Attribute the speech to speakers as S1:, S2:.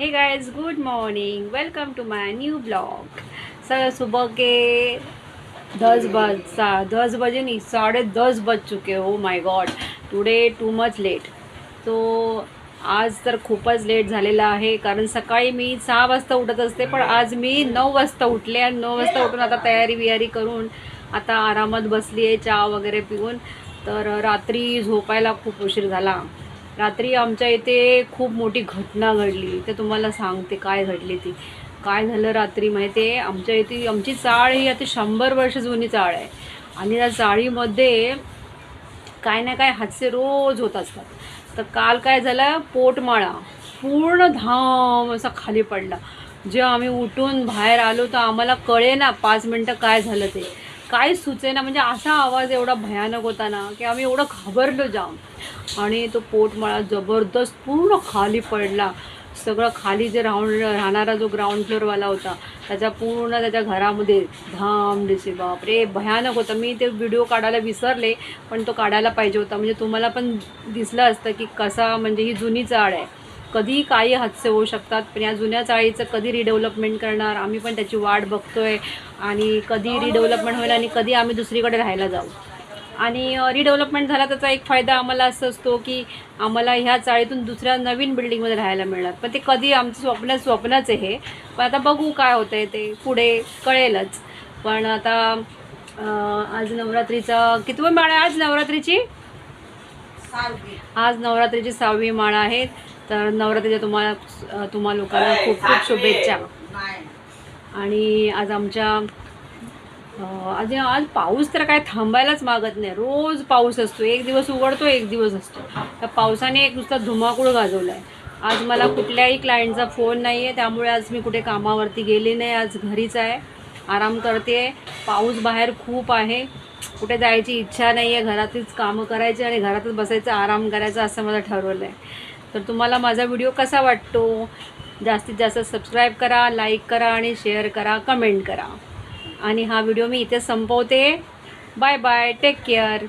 S1: Hey guys good morning welcome to my new blog sir सुबह के दस बज सा दस बजे नहीं साढ़े दस बज चुके हो my god today too much late तो आज तर खूपच लेट झालेला आहे कारण सकाळी मी सहा वाजता उठत असते पण आज मी नऊ वाजता उठले आणि नऊ वाजता उठून आता तयारी बियारी करून आता आरामात बसली आहे चहा वगैरे पिऊन. तर रात्री झोपायला खूप उशीर झाला. रात्री आमच्या इथे खूप मोठी घटना घडली. तर तुम्हाला सांगते काय घडली ती. काय झालं रात्री माहिती आहे आमच्या इथे आमची चाळ ही आता शंभर वर्ष जुनी चाळ आहे. आणि त्या चाळीमध्ये काय ना काय हादसे रोज होत असतात. तर काल काय झालं? पोटमाळा पूर्ण धाम असा खाली पडला. जेव्हा आम्ही उठून बाहेर आलो तर आम्हाला कळे ना पाच मिनटं काय झालं ते. काय सुचे ना म्हणजे असा आवाज एवढा भयानक होता ना की आम्ही एवढं घाबरलो जाऊन. आणि तो पोट मला जबरदस्त पूर्ण खाली पडला. सगळं खाली जे राहून राहणारा जो ग्राउंड फ्लोअरवाला होता त्याच्या पूर्ण त्याच्या घरामध्ये धाम दिसे बापरे भयानक होता. मी ते व्हिडिओ काढायला विसरले पण तो काढायला पाहिजे होता. म्हणजे तुम्हाला पण दिसलं असतं की कसा म्हणजे ही जुनी चाळ आहे. कधी काही हादसे होऊ शकतात पण या जुन्या चाळीचं कधी रिडेव्हलपमेंट करणार आम्ही पण त्याची वाट बघतोय आणि कधी रिडेव्हलपमेंट होईल आणि कधी आम्ही दुसरीकडे राहायला जाऊ. आणि रिडेव्हलपमेंट झाला त्याचा एक फायदा आम्हाला असं असतो की आम्हाला ह्या चाळीतून दुसऱ्या नवीन बिल्डिंगमध्ये राहायला मिळणार. पण ते कधी आमचं स्वप्न स्वप्नच आहे. हे पण आता बघू काय होतं आहे ते पुढे कळेलच. पण आता आज नवरात्रीचा कितवं माळ आहे? आज नवरात्रीची? आज नवरात्रीची सहावी माळ आहे. तर नवरात्रीच्या तुम्हाला तुम्हा लोकांना खूप खूप शुभेच्छा. आणि आज आमच्या आज आज पाऊस तर काय थांबायलाच मागत नाही. रोज पाऊस असतो. एक दिवस उघडतो एक दिवस असतो. त्या पावसाने एक नुसता धुमाकूळ गाजवला आहे आज मला कुठल्याही क्लायंटचा फोन नाही आहे त्यामुळे आज मी कुठे कामावरती गेले नाही. आज घरीच आहे. आराम करते. पाऊस बाहेर खूप आहे. कुठे जायची इच्छा नाही आहे घरातलीच कामं करायची आणि घरातच बसायचं आराम करायचा असं मला ठरवलं आहे तर तुम्हाला माझा व्हिडिओ कसा वाटतो? जास्तीत जास्त सबस्क्राईब करा लाईक करा आणि शेअर करा कमेंट करा. आणि हा व्हिडिओ मी इथे संपवते. Bye bye take care